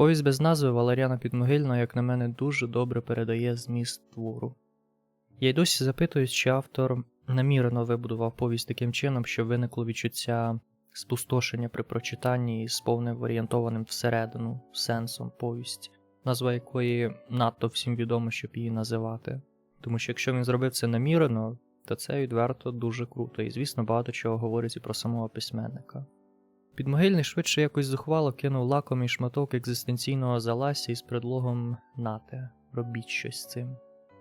Повість без назви Валеріана Підмогильна, як на мене, дуже добре передає зміст твору. Я й досі запитуюсь, чи автор намірено вибудував повість таким чином, щоб виникло відчуття спустошення при прочитанні з повним орієнтованим всередину сенсом повісті, назва якої надто всім відомо, щоб її називати. Тому що якщо він зробив це намірено, то це відверто дуже круто, і, звісно, багато чого говорить і про самого письменника. Підмогильний швидше якось зухвало кинув лакомий шматок екзистенційного заласся із предлогом нате, робіть щось з цим.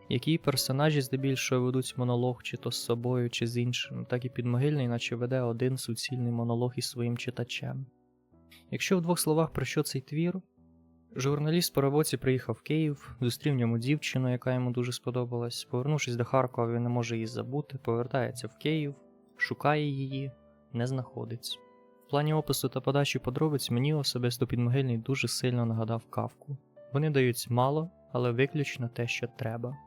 Які персонажі здебільшого ведуть монолог чи то з собою, чи з іншим, так і підмогильний, наче веде один суцільний монолог із своїм читачем. Якщо в двох словах про що цей твір, журналіст по роботі приїхав в Київ, зустрів ньому дівчину, яка йому дуже сподобалась. Повернувшись до Харкова, він не може її забути, повертається в Київ, шукає її, не знаходить. В плані опису та подачі подробиць мені особисто підмогильний дуже сильно нагадав кавку. Вони дають мало, але виключно те, що треба.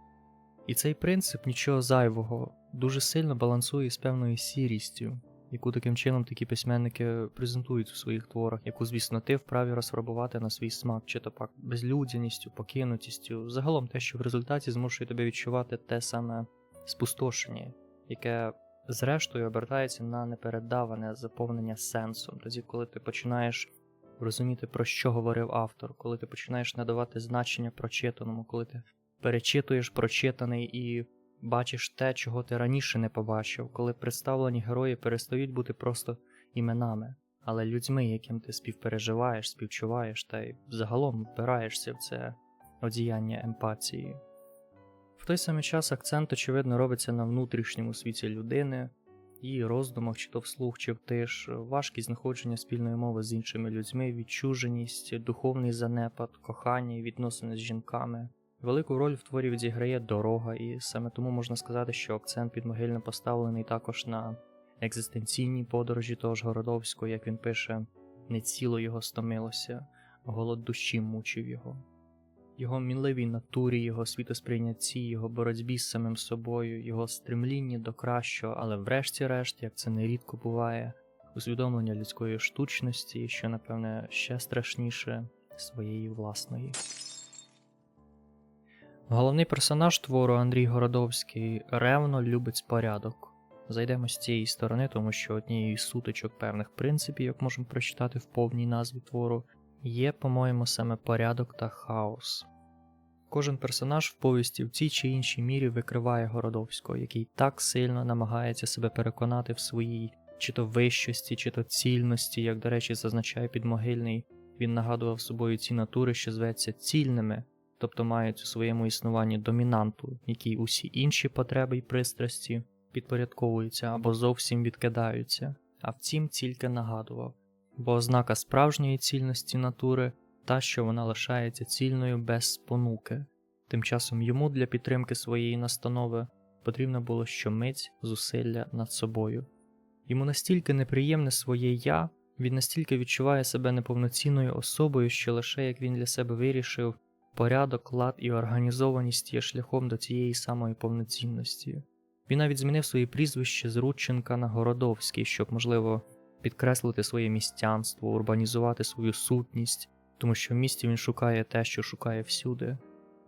І цей принцип нічого зайвого дуже сильно балансує з певною сірістю, яку таким чином такі письменники презентують у своїх творах, яку, звісно, ти вправі розфарбувати на свій смак, чи то пак безлюдяністю, покинутістю, загалом те, що в результаті змушує тебе відчувати те саме спустошення, яке зрештою обертається на непередаване заповнення сенсом, тоді, коли ти починаєш розуміти, про що говорив автор, коли ти починаєш надавати значення прочитаному, коли ти перечитуєш прочитаний і бачиш те, чого ти раніше не побачив, коли представлені герої перестають бути просто іменами, але людьми, яким ти співпереживаєш, співчуваєш та й загалом впираєшся в це одіяння емпатії. В той самий час акцент, очевидно, робиться на внутрішньому світі людини, її роздумах, чи то вслух, чи втиш, важкість знаходження спільної мови з іншими людьми, відчуженість, духовний занепад, кохання відносини з жінками. Велику роль в творі відіграє дорога, і саме тому можна сказати, що акцент підмогильно поставлений також на екзистенційній подорожі того ж Городовського, як він пише, не ціло його стомилося, голод душі мучив його. Його мінливій натурі, його світосприйнятті, його боротьбі з самим собою, його стремлінні до кращого, але врешті-решт, як це нерідко буває, усвідомлення людської штучності, що, напевне, ще страшніше своєї власної. Головний персонаж твору Андрій Городовський ревно любить порядок. Зайдемо з цієї сторони, тому що однією з сутичок певних принципів, як можемо прочитати в повній назві твору, є, по-моєму, саме порядок та хаос. Кожен персонаж в повісті в цій чи іншій мірі викриває Городовського, який так сильно намагається себе переконати в своїй чи то вищості, чи то цільності, як, до речі, зазначає підмогильний, він нагадував собою ці натури, що зветься цільними, тобто мають у своєму існуванні домінанту, якій усі інші потреби й пристрасті підпорядковуються або зовсім відкидаються, а втім тільки нагадував, бо ознака справжньої цільності натури та, що вона лишається цільною без спонуки. Тим часом йому для підтримки своєї настанови потрібно було щомить зусилля над собою. Йому настільки неприємне своє я, він настільки відчуває себе неповноцінною особою, що лише як він для себе вирішив, порядок, лад і організованість є шляхом до цієї самої повноцінності. Він навіть змінив своє прізвище з Рудченка на Городовський, щоб, можливо, підкреслити своє містянство, урбанізувати свою сутність, тому що в місті він шукає те, що шукає всюди.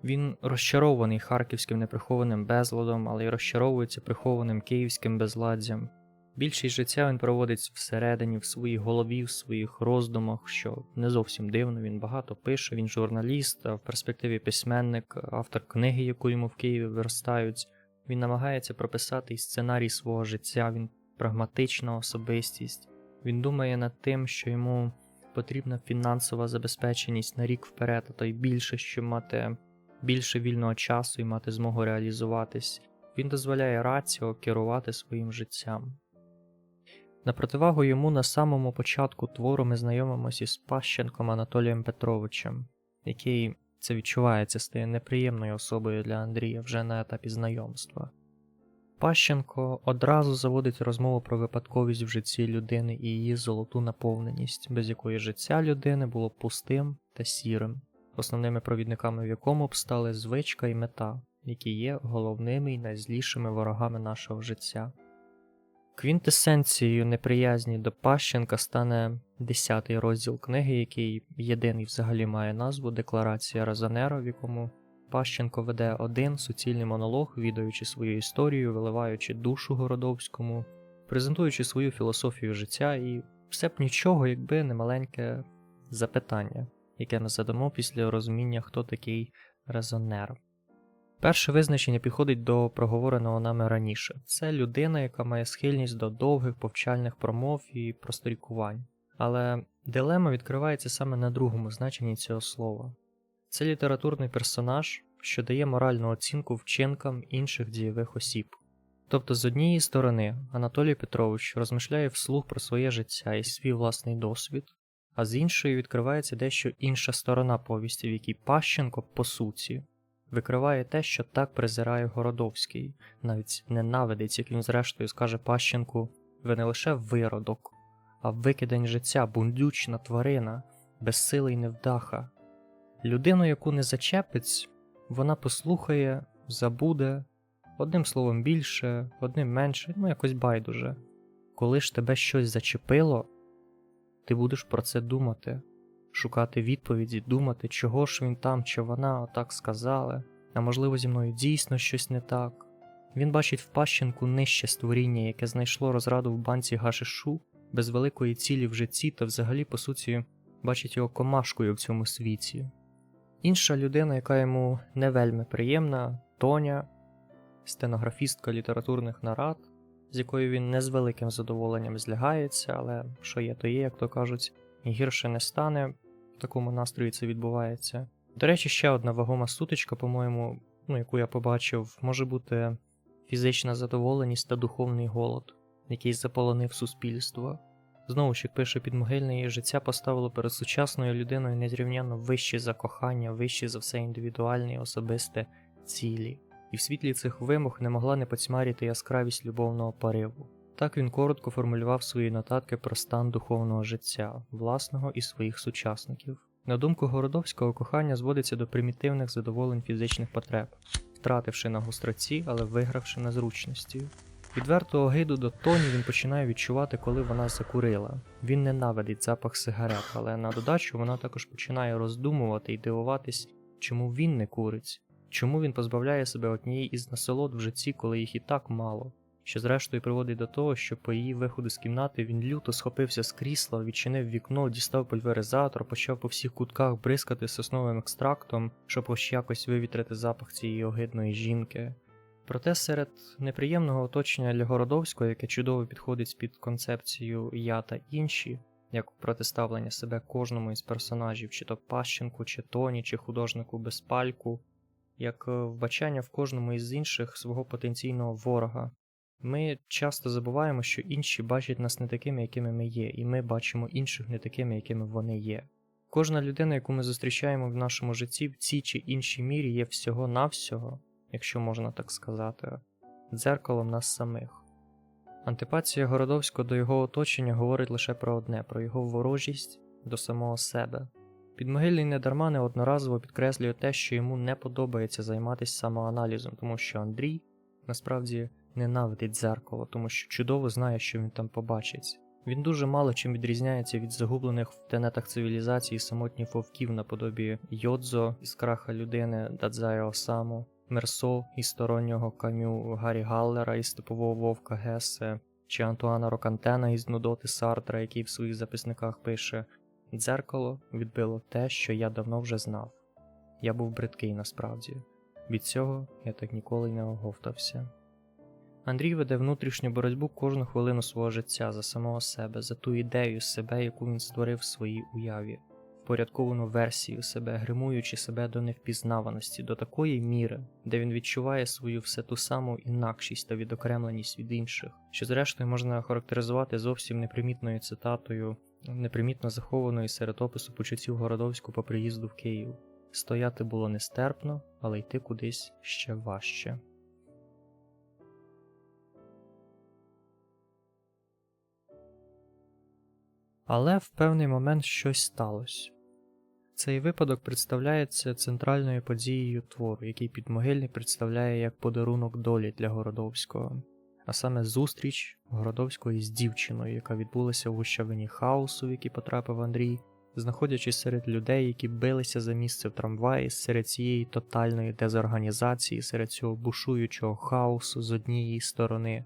Він розчарований харківським неприхованим безладом, але й розчаровується прихованим київським безладдям. Більшість життя він проводить всередині, в своїй голові, в своїх роздумах, що не зовсім дивно, він багато пише, він журналіст, а в перспективі письменник, автор книги, яку йому в Києві виростають. Він намагається прописати і сценарій свого життя, він прагматична особистість. Він думає над тим, що йому потрібна фінансова забезпеченість на рік вперед, а то й більше, щоб мати більше вільного часу і мати змогу реалізуватись. Він дозволяє раціо керувати своїм життям. На противагу йому на самому початку твору ми знайомимося із Пащенком Анатолієм Петровичем, який це відчувається, стає неприємною особою для Андрія вже на етапі знайомства. Пащенко одразу заводить розмову про випадковість в житті людини і її золоту наповненість, без якої життя людини було пустим та сірим, основними провідниками в якому б стали звичка і мета, які є головними і найзлішими ворогами нашого життя. Квінтесенцією неприязні до Пащенка стане 10 розділ книги, який єдиний взагалі має назву Декларація Розанера, в якому Пащенко веде один суцільний монолог, відаючи свою історію, виливаючи душу Городовському, презентуючи свою філософію життя, і все б нічого, якби не маленьке запитання, яке ми задамо після розуміння, хто такий резонер. Перше визначення підходить до проговореного нами раніше. Це людина, яка має схильність до довгих повчальних промов і просторікувань. Але дилема відкривається саме на другому значенні цього слова. Це літературний персонаж, що дає моральну оцінку вчинкам інших дієвих осіб. Тобто, з однієї сторони, Анатолій Петрович розмишляє вслух про своє життя і свій власний досвід, а з іншої відкривається дещо інша сторона повісті, в якій Пащенко, по суті, викриває те, що так презирає Городовський, навіть ненавидить, як він зрештою скаже Пащенку, ви не лише виродок, а викидень життя, бундючна тварина, безсилий невдаха. Людину, яку не зачепить, вона послухає, забуде, одним словом більше, одним менше, ну якось байдуже. Коли ж тебе щось зачепило, ти будеш про це думати, шукати відповіді, думати, чого ж він там чи вона отак сказали, а можливо, зі мною дійсно щось не так. Він бачить в пащенку нижче створіння, яке знайшло розраду в банці гашишу, без великої цілі в житті та взагалі, по суті, бачить його комашкою в цьому світі. Інша людина, яка йому не вельми приємна, Тоня, стенографістка літературних нарад, з якою він не з великим задоволенням злягається, але що є, то є, як то кажуть, гірше не стане, в такому настрої це відбувається. До речі, ще одна вагома сутичка, по-моєму, ну, яку я побачив, може бути фізична задоволеність та духовний голод, який заполонив суспільство. Знову ж як пише підмогильне, життя поставило перед сучасною людиною незрівняно вищі за кохання, вищі за все індивідуальне і особисте цілі, і в світлі цих вимог не могла не поцьмарити яскравість любовного пориву. Так він коротко формулював свої нотатки про стан духовного життя, власного і своїх сучасників. На думку Городовського, кохання зводиться до примітивних задоволень фізичних потреб, втративши на гостроті, але вигравши на зручності. Відверту огиду до Тоні він починає відчувати, коли вона закурила. Він ненавидить запах сигарет, але на додачу вона також починає роздумувати і дивуватись, чому він не курить, чому він позбавляє себе однієї із насолод в житті, коли їх і так мало, що зрештою приводить до того, що по її виходу з кімнати він люто схопився з крісла, відчинив вікно, дістав пульверизатор, почав по всіх кутках бризкати сосновим екстрактом, щоб хоч якось вивітрити запах цієї огидної жінки. Проте серед неприємного оточення для Городовського, яке чудово підходить під концепцію я та інші, як протиставлення себе кожному із персонажів, чи то Пащенку, чи Тоні, чи художнику Безпальку, як вбачання в кожному із інших свого потенційного ворога. Ми часто забуваємо, що інші бачать нас не такими, якими ми є, і ми бачимо інших не такими, якими вони є. Кожна людина, яку ми зустрічаємо в нашому житті, в цій чи іншій мірі є всього-навсього якщо можна так сказати, дзеркалом нас самих. Антипатія Городовського до його оточення говорить лише про одне про його ворожість до самого себе. Підмогильний недарма неодноразово підкреслює те, що йому не подобається займатися самоаналізом, тому що Андрій насправді ненавидить дзеркало, тому що чудово знає, що він там побачить. Він дуже мало чим відрізняється від загублених в тенетах цивілізації самотніх вовків наподобі Йодзо із краха людини Дадзая Осаму, Мерсо із стороннього камю Гаррі Галлера із типового вовка Гесе, чи Антуана Рокантена із Нудоти Сартра, який в своїх записниках пише: Дзеркало відбило те, що я давно вже знав. Я був бридкий насправді. Від цього я так ніколи й не оговтався. Андрій веде внутрішню боротьбу кожну хвилину свого життя за самого себе, за ту ідею себе, яку він створив в своїй уяві впорядковану версію себе, гримуючи себе до невпізнаваності, до такої міри, де він відчуває свою все ту саму інакшість та відокремленість від інших, що, зрештою, можна характеризувати зовсім непримітною цитатою, непримітно захованою серед опису почуттів Городовську по приїзду в Київ. Стояти було нестерпно, але йти кудись ще важче. Але в певний момент щось сталося. Цей випадок представляється центральною подією твору, який підмогильник представляє як подарунок долі для Городовського. а саме зустріч Городовської з дівчиною, яка відбулася в гущавині хаосу, в який потрапив Андрій, знаходячись серед людей, які билися за місце в трамваї, серед цієї тотальної дезорганізації, серед цього бушуючого хаосу з однієї сторони.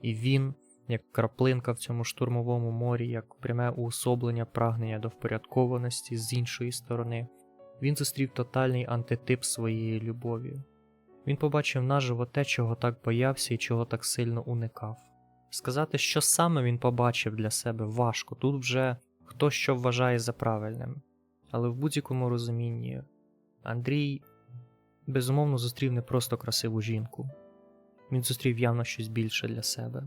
І він, як краплинка в цьому штурмовому морі, як пряме уособлення прагнення до впорядкованості з іншої сторони, він зустрів тотальний антитип своєї любові. Він побачив наживо те, чого так боявся і чого так сильно уникав. Сказати, що саме він побачив для себе, важко, тут вже хто що вважає за правильним. Але в будь-якому розумінні Андрій безумовно зустрів не просто красиву жінку, він зустрів явно щось більше для себе.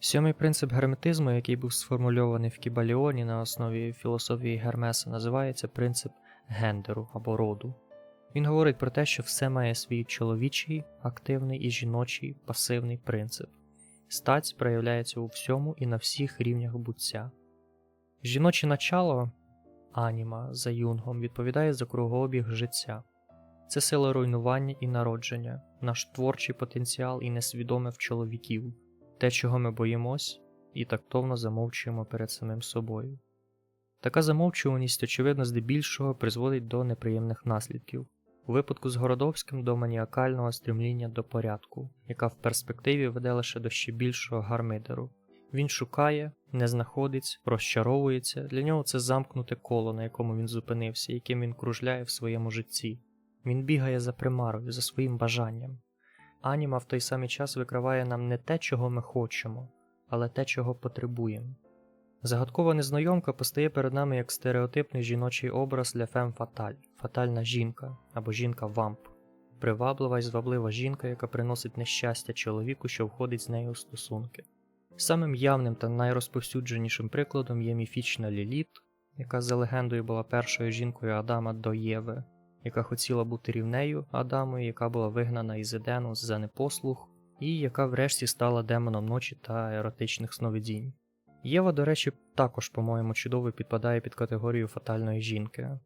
Сьомий принцип герметизму, який був сформульований в Кібаліоні на основі філософії Гермеса, називається принцип гендеру або роду. Він говорить про те, що все має свій чоловічий, активний і жіночий пасивний принцип. Стать проявляється у всьому і на всіх рівнях буття. Жіноче начало аніма за юнгом відповідає за кругообіг життя. Це сила руйнування і народження, наш творчий потенціал і несвідоме в чоловіків, те, чого ми боїмось, і тактовно замовчуємо перед самим собою. Така замовчуваність, очевидно, здебільшого призводить до неприємних наслідків, у випадку з Городовським до маніакального стрімління до порядку, яка в перспективі веде лише до ще більшого гармидеру. Він шукає, не знаходить, розчаровується, для нього це замкнуте коло, на якому він зупинився, яким він кружляє в своєму житті. Він бігає за примарою, за своїм бажанням. Аніма в той самий час викриває нам не те, чого ми хочемо, але те, чого потребуємо. Загадкова незнайомка постає перед нами як стереотипний жіночий образ для фем фаталь, фатальна жінка або жінка-вамп, приваблива і зваблива жінка, яка приносить нещастя чоловіку, що входить з нею у стосунки. Самим явним та найрозповсюдженішим прикладом є міфічна Ліліт, яка за легендою була першою жінкою Адама до Єви, яка хотіла бути рівнею Адаму, яка була вигнана із Едену за непослух, і яка врешті стала демоном ночі та еротичних сновидінь. Єва, до речі, також, по-моєму, чудово підпадає під категорію фатальної жінки.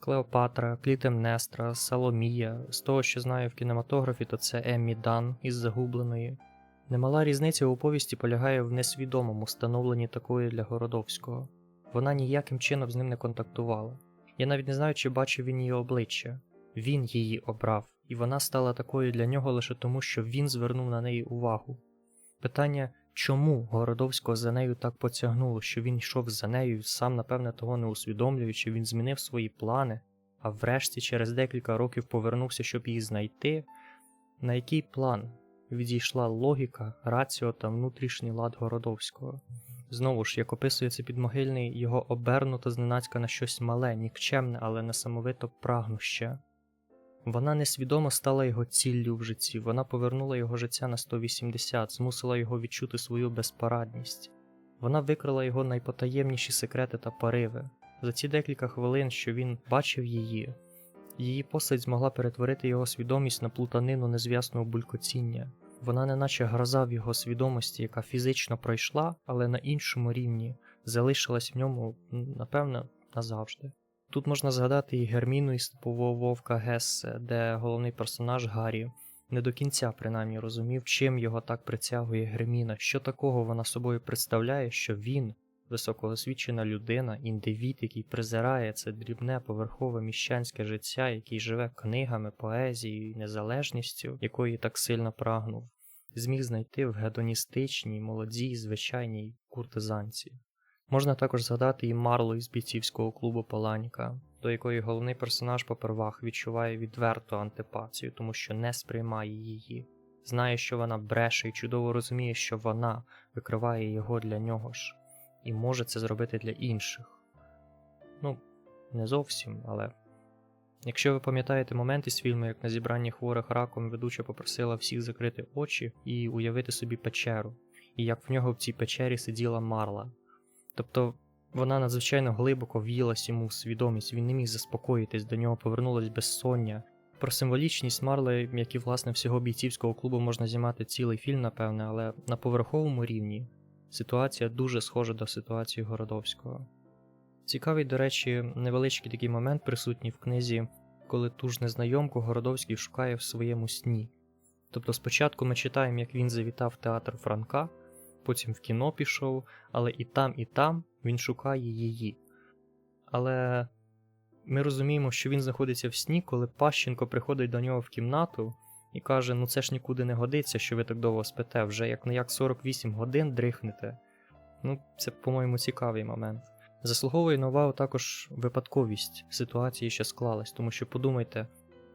Клеопатра, Клітемнестра, Саломія, з того, що знаю в кінематографі, то це Еммі Дан із загубленої. Немала різниця у повісті полягає в несвідомому становленні такої для Городовського. Вона ніяким чином з ним не контактувала. Я навіть не знаю, чи бачив він її обличчя. Він її обрав, і вона стала такою для нього лише тому, що він звернув на неї увагу. Питання, чому Городовського за нею так потягнуло, що він йшов за нею, сам, напевне, того не усвідомлюючи, він змінив свої плани, а врешті через декілька років повернувся, щоб її знайти. На який план відійшла логіка, раціо та внутрішній лад Городовського? Знову ж, як описує це підмогильний, його обернуто зненацька на щось мале, нікчемне, але несамовито прагнуще. Вона несвідомо стала його ціллю в житті, вона повернула його життя на 180, змусила його відчути свою безпорадність. Вона викрила його найпотаємніші секрети та пориви. За ці декілька хвилин, що він бачив її, її постать змогла перетворити його свідомість на плутанину незв'ясного булькотіння. Вона неначе гроза в його свідомості, яка фізично пройшла, але на іншому рівні залишилась в ньому, напевно, назавжди. Тут можна згадати і Герміну із типового вовка Гессе, де головний персонаж Гаррі не до кінця принаймні розумів, чим його так притягує Герміна, що такого вона собою представляє, що він, високоосвічена людина, індивід, який презирає це дрібне поверхове міщанське життя, який живе книгами, поезією і незалежністю, якої так сильно прагнув, зміг знайти в гедоністичній, молодій, звичайній куртизанці. Можна також згадати і Марлу із бійцівського клубу Паланіка, до якої головний персонаж попервах відчуває відверту антипатію, тому що не сприймає її, знає, що вона бреше і чудово розуміє, що вона викриває його для нього ж, і може це зробити для інших. Ну, не зовсім, але. Якщо ви пам'ятаєте момент із фільму, як на зібранні хворих раком ведуча попросила всіх закрити очі і уявити собі печеру, і як в нього в цій печері сиділа Марла. Тобто вона надзвичайно глибоко в'їлась йому в свідомість, він не міг заспокоїтись, до нього повернулось безсоння. Про символічність Марли, як і власне всього бійцівського клубу, можна знімати цілий фільм, напевне, але на поверховому рівні ситуація дуже схожа до ситуації Городовського. Цікавий, до речі, невеличкий такий момент присутній в книзі, коли ту ж незнайомку Городовський шукає в своєму сні. Тобто спочатку ми читаємо, як він завітав театр Франка, потім в кіно пішов, але і там, і там він шукає її. Але ми розуміємо, що він знаходиться в сні, коли Пащенко приходить до нього в кімнату і каже: Ну це ж нікуди не годиться, що ви так довго спите, вже як не як 48 годин дрихнете. Ну, це, по-моєму, цікавий момент. Заслуговує на увагу також випадковість ситуації, що склалась, тому що подумайте,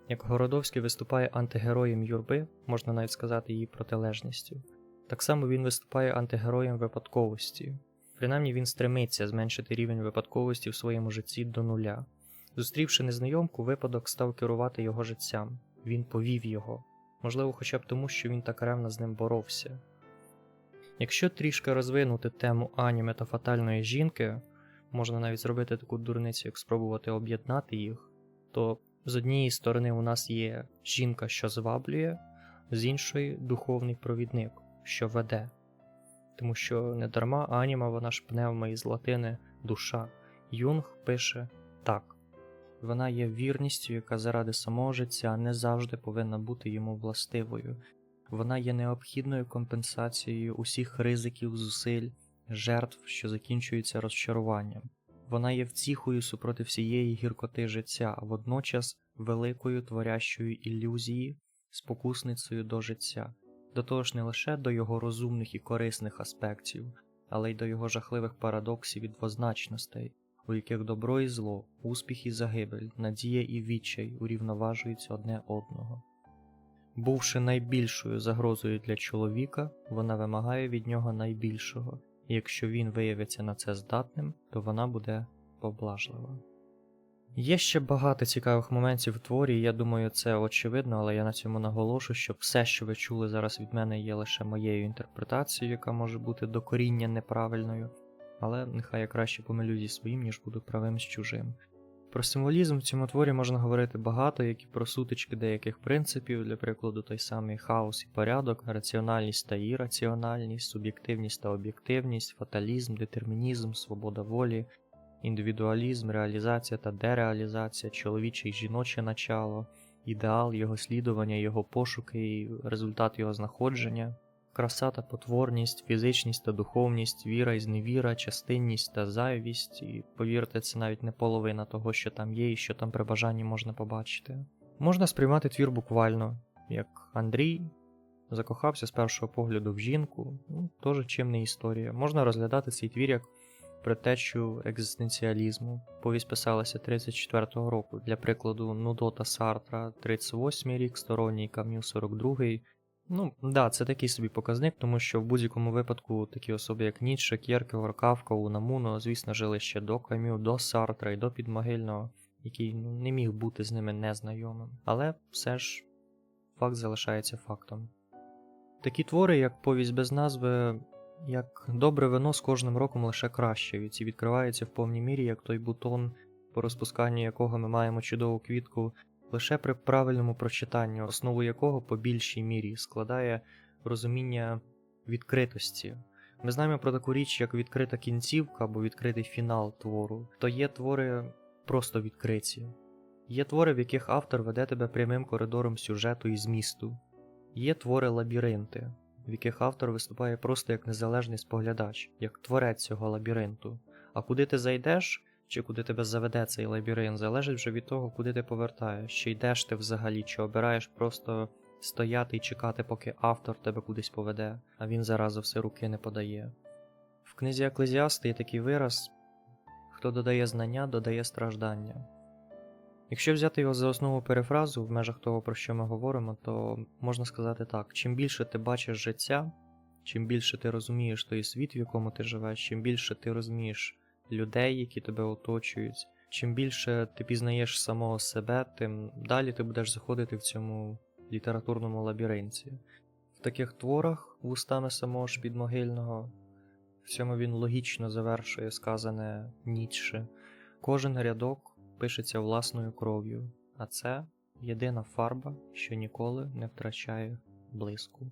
як Городовський виступає антигероєм юрби, можна навіть сказати її протилежністю. Так само він виступає антигероєм випадковості. Принаймні він стремиться зменшити рівень випадковості в своєму житті до нуля. Зустрівши незнайомку, випадок став керувати його життям. Він повів його, можливо, хоча б тому, що він так ревно з ним боровся. Якщо трішки розвинути тему аніме та фатальної жінки, можна навіть зробити таку дурницю, як спробувати об'єднати їх, то з однієї сторони у нас є жінка, що зваблює, з іншої духовний провідник, що веде. Тому що не дарма аніма, вона ж пневма із латини душа. Юнг пише так. Вона є вірністю, яка заради самого життя не завжди повинна бути йому властивою. Вона є необхідною компенсацією усіх ризиків, зусиль, жертв, що закінчуються розчаруванням. Вона є втіхою супроти всієї гіркоти життя, водночас великою творящою ілюзії, спокусницею до життя, до того ж не лише до його розумних і корисних аспектів, але й до його жахливих парадоксів і двозначностей, у яких добро і зло, успіх і загибель, надія і відчай урівноважуються одне одного. Бувши найбільшою загрозою для чоловіка, вона вимагає від нього найбільшого, і якщо він виявиться на це здатним, то вона буде поблажлива. Є ще багато цікавих моментів в творі, і я думаю, це очевидно, але я на цьому наголошу, що все, що ви чули зараз від мене, є лише моєю інтерпретацією, яка може бути докоріння неправильною, але нехай я краще помилю зі своїм, ніж буду правим з чужим. Про символізм в цьому творі можна говорити багато, як і про сутички деяких принципів, для прикладу, той самий хаос і порядок, раціональність та ірраціональність, суб'єктивність та об'єктивність, фаталізм, детермінізм, свобода волі, індивідуалізм, реалізація та дереалізація, чоловіче і жіноче начало, ідеал, його слідування, його пошуки і результат його знаходження. Краса та потворність, фізичність та духовність, віра і зневіра, частинність та зайвість, і повірте, це навіть не половина того, що там є, і що там при бажанні можна побачити. Можна сприймати твір буквально, як Андрій закохався з першого погляду в жінку, ну, теж чимна історія. Можна розглядати цей твір як предтечу екзистенціалізму. Повість писалася 34-го року. Для прикладу, Нудота Сартра 38-й рік, сторонній Кам'ю 42-й. Ну, да, це такий собі показник, тому що в будь-якому випадку такі особи, як Ніцше, Кєркегор, Кавка, Унамуно, звісно, жили ще до Кам'ю, до Сартра і до Підмогильного, який ну, не міг бути з ними незнайомим. Але все ж факт залишається фактом. Такі твори, як повість без назви, як добре вино з кожним роком лише краще, і відкриваються в повній мірі, як той бутон, по розпусканню якого ми маємо чудову квітку лише при правильному прочитанні, основу якого по більшій мірі складає розуміння відкритості. Ми знаємо про таку річ, як відкрита кінцівка або відкритий фінал твору, то є твори просто відкриті. Є твори, в яких автор веде тебе прямим коридором сюжету і змісту. Є твори лабіринти, в яких автор виступає просто як незалежний споглядач, як творець цього лабіринту. А куди ти зайдеш, чи куди тебе заведе цей лабіринт, залежить вже від того, куди ти повертаєш, чи йдеш ти взагалі, чи обираєш просто стояти і чекати, поки автор тебе кудись поведе, а він заразу все руки не подає. В книзі Еклезіасти є такий вираз: хто додає знання, додає страждання. Якщо взяти його за основу перефразу в межах того, про що ми говоримо, то можна сказати так: чим більше ти бачиш життя, чим більше ти розумієш той світ, в якому ти живеш, чим більше ти розумієш людей, які тебе оточують. Чим більше ти пізнаєш самого себе, тим далі ти будеш заходити в цьому літературному лабіринті. В таких творах, вустами самого ж підмогильного, в цьому він логічно завершує сказане Ніцше. Кожен рядок пишеться власною кров'ю, а це єдина фарба, що ніколи не втрачає блиску.